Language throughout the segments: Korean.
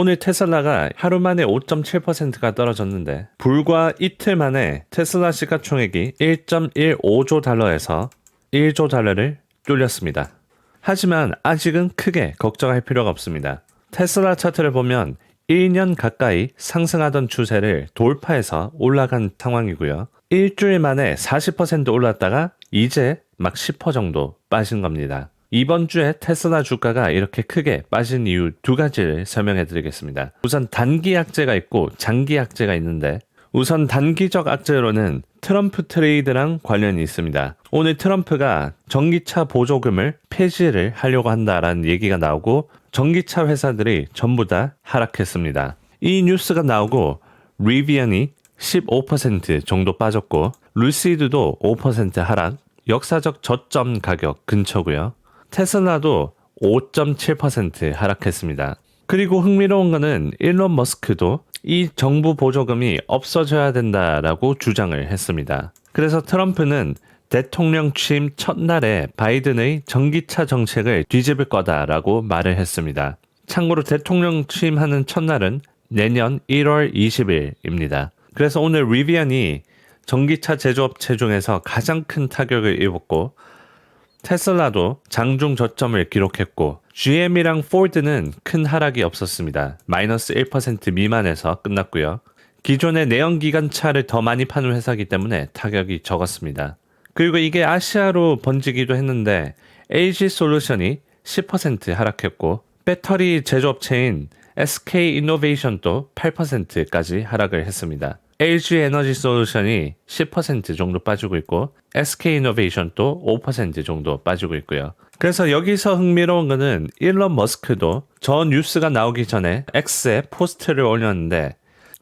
오늘 테슬라가 하루 만에 5.7%가 떨어졌는데 불과 이틀 만에 테슬라 시가총액이 1.15조 달러에서 1조 달러를 뚫렸습니다. 하지만 아직은 크게 걱정할 필요가 없습니다. 테슬라 차트를 보면 1년 가까이 상승하던 추세를 돌파해서 올라간 상황이고요. 일주일 만에 40% 올랐다가 이제 막 10% 정도 빠진 겁니다. 이번 주에 테슬라 주가가 이렇게 크게 빠진 이유 두 가지를 설명해 드리겠습니다. 우선 단기 악재가 있고 장기 악재가 있는데 우선 단기적 악재로는 트럼프 트레이드랑 관련이 있습니다. 오늘 트럼프가 전기차 보조금을 폐지를 하려고 한다라는 얘기가 나오고 전기차 회사들이 전부 다 하락했습니다. 이 뉴스가 나오고 리비안이 15% 정도 빠졌고 루시드도 5% 하락, 역사적 저점 가격 근처고요. 테슬라도 5.7% 하락했습니다. 그리고 흥미로운 거는 일론 머스크도 이 정부 보조금이 없어져야 된다라고 주장을 했습니다. 그래서 트럼프는 대통령 취임 첫날에 바이든의 전기차 정책을 뒤집을 거다라고 말을 했습니다. 참고로 대통령 취임하는 첫날은 내년 1월 20일입니다. 그래서 오늘 리비안이 전기차 제조업체 중에서 가장 큰 타격을 입었고 테슬라도 장중 저점을 기록했고 GM이랑 포드는 큰 하락이 없었습니다. 마이너스 1% 미만에서 끝났고요. 기존의 내연기관차를 더 많이 파는 회사이기 때문에 타격이 적었습니다. 그리고 이게 아시아로 번지기도 했는데 LG 솔루션이 10% 하락했고 배터리 제조업체인 SK 이노베이션도 8%까지 하락을 했습니다. LG 에너지 솔루션이 10% 정도 빠지고 있고 SK 이노베이션도 5% 정도 빠지고 있고요. 그래서 여기서 흥미로운 거는 일론 머스크도 저 뉴스가 나오기 전에 X에 포스트를 올렸는데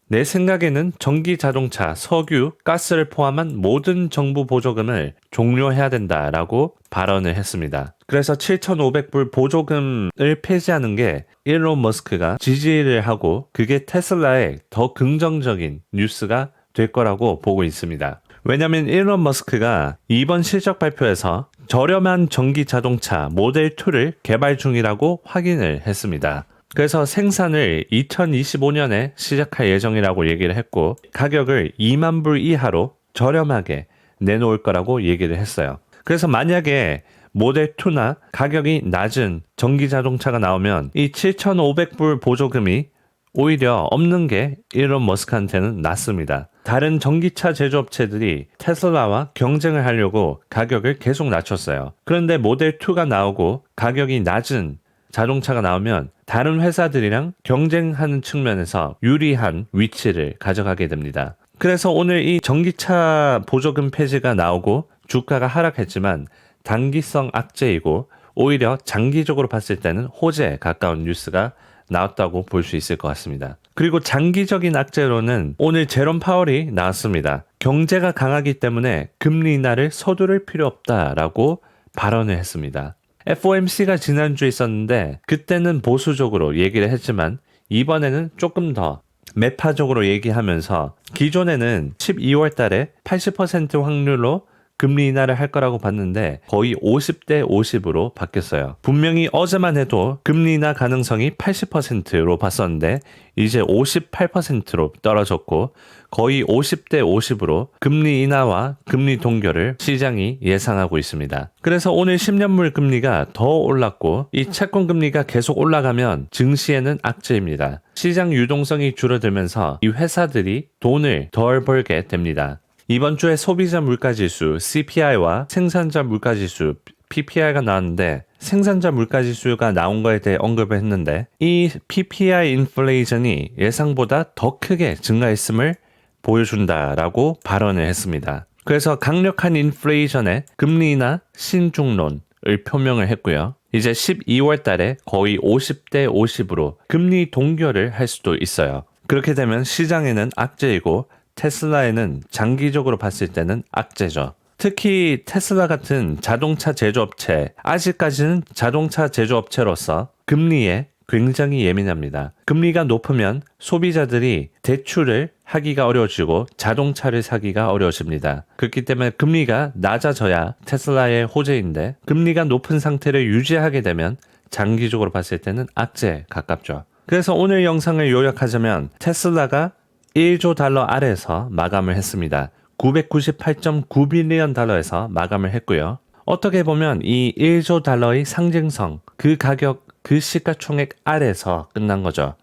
내 생각에는 전기 자동차, 석유, 가스를 포함한 모든 정부 보조금을 종료해야 된다라고 발언을 했습니다. 그래서 7,500불 보조금을 폐지하는 게 일론 머스크가 지지를 하고 그게 테슬라의 더 긍정적인 뉴스가 될 거라고 보고 있습니다. 왜냐면 일론 머스크가 이번 실적 발표에서 저렴한 전기 자동차 모델 2를 개발 중이라고 확인을 했습니다. 그래서 생산을 2025년에 시작할 예정이라고 얘기를 했고 가격을 2만 불 이하로 저렴하게 내놓을 거라고 얘기를 했어요. 그래서 만약에 모델 2나 가격이 낮은 전기 자동차가 나오면 이 7,500불 보조금이 오히려 없는 게 일론 머스크한테는 낫습니다. 다른 전기차 제조업체들이 테슬라와 경쟁을 하려고 가격을 계속 낮췄어요. 그런데 모델 2가 나오고 가격이 낮은 자동차가 나오면 다른 회사들이랑 경쟁하는 측면에서 유리한 위치를 가져가게 됩니다. 그래서 오늘 이 전기차 보조금 폐지가 나오고 주가가 하락했지만 단기성 악재이고 오히려 장기적으로 봤을 때는 호재에 가까운 뉴스가 나왔다고 볼 수 있을 것 같습니다. 그리고 장기적인 악재로는 오늘 제롬 파월이 나왔습니다. 경제가 강하기 때문에 금리 인하를 서두를 필요 없다라고 발언을 했습니다. FOMC가 지난주에 있었는데 그때는 보수적으로 얘기를 했지만 이번에는 조금 더 매파적으로 얘기하면서 기존에는 12월 달에 80% 확률로 금리 인하를 할 거라고 봤는데 거의 50대 50으로 바뀌었어요. 분명히 어제만 해도 금리 인하 가능성이 80%로 봤었는데 이제 58%로 떨어졌고 거의 50대 50으로 금리 인하와 금리 동결을 시장이 예상하고 있습니다. 그래서 오늘 10년물 금리가 더 올랐고 이 채권 금리가 계속 올라가면 증시에는 악재입니다. 시장 유동성이 줄어들면서 이 회사들이 돈을 덜 벌게 됩니다. 이번 주에 소비자 물가지수 CPI와 생산자 물가지수 PPI가 나왔는데 생산자 물가지수가 나온 거에 대해 언급을 했는데 이 PPI 인플레이션이 예상보다 더 크게 증가했음을 보여준다라고 발언을 했습니다. 그래서 강력한 인플레이션에 금리나 신중론을 표명을 했고요. 이제 12월 달에 거의 50대 50으로 금리 동결을 할 수도 있어요. 그렇게 되면 시장에는 악재이고 테슬라에는 장기적으로 봤을 때는 악재죠. 특히 테슬라 같은 자동차 제조업체, 아직까지는 자동차 제조업체로서 금리에 굉장히 예민합니다. 금리가 높으면 소비자들이 대출을 하기가 어려워지고 자동차를 사기가 어려워집니다. 그렇기 때문에 금리가 낮아져야 테슬라의 호재인데 금리가 높은 상태를 유지하게 되면 장기적으로 봤을 때는 악재에 가깝죠. 그래서 오늘 영상을 요약하자면 테슬라가 1조 달러 아래에서 마감을 했습니다. 998.9빌리언 달러에서 마감을 했고요. 어떻게 보면 이 1조 달러의 상징성, 그 가격, 그 시가총액 아래에서 끝난 거죠.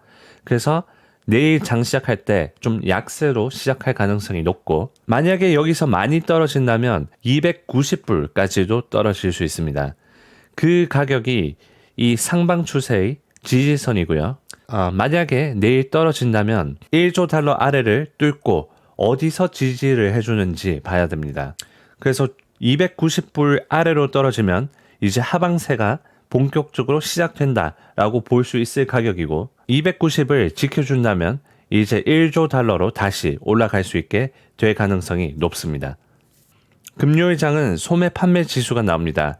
그래서 내일 장 시작할 때 좀 약세로 시작할 가능성이 높고 만약에 여기서 많이 떨어진다면 290불까지도 떨어질 수 있습니다. 그 가격이 이 상방 추세의 지지선이고요. 어, 만약에 내일 떨어진다면 1조 달러 아래를 뚫고 어디서 지지를 해주는지 봐야 됩니다. 그래서 290불 아래로 떨어지면 이제 하방세가 본격적으로 시작된다라고 볼 수 있을 가격이고 290을 지켜준다면 이제 1조 달러로 다시 올라갈 수 있게 될 가능성이 높습니다. 금요일 장은 소매 판매 지수가 나옵니다.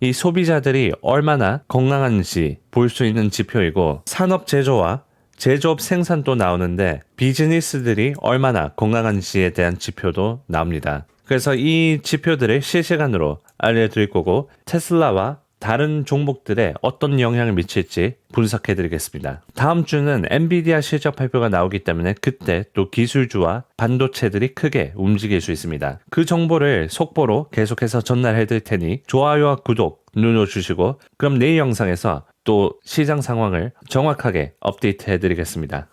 이 소비자들이 얼마나 건강한지 볼 수 있는 지표이고 산업 제조와 제조업 생산도 나오는데 비즈니스들이 얼마나 건강한지에 대한 지표도 나옵니다. 그래서 이 지표들을 실시간으로 알려드릴 거고 테슬라와 다른 종목들에 어떤 영향을 미칠지 분석해 드리겠습니다. 다음 주는 엔비디아 실적 발표가 나오기 때문에 그때 또 기술주와 반도체들이 크게 움직일 수 있습니다. 그 정보를 속보로 계속해서 전달해 드릴 테니 좋아요와 구독 눌러 주시고 그럼 내일 영상에서 또 시장 상황을 정확하게 업데이트 해 드리겠습니다.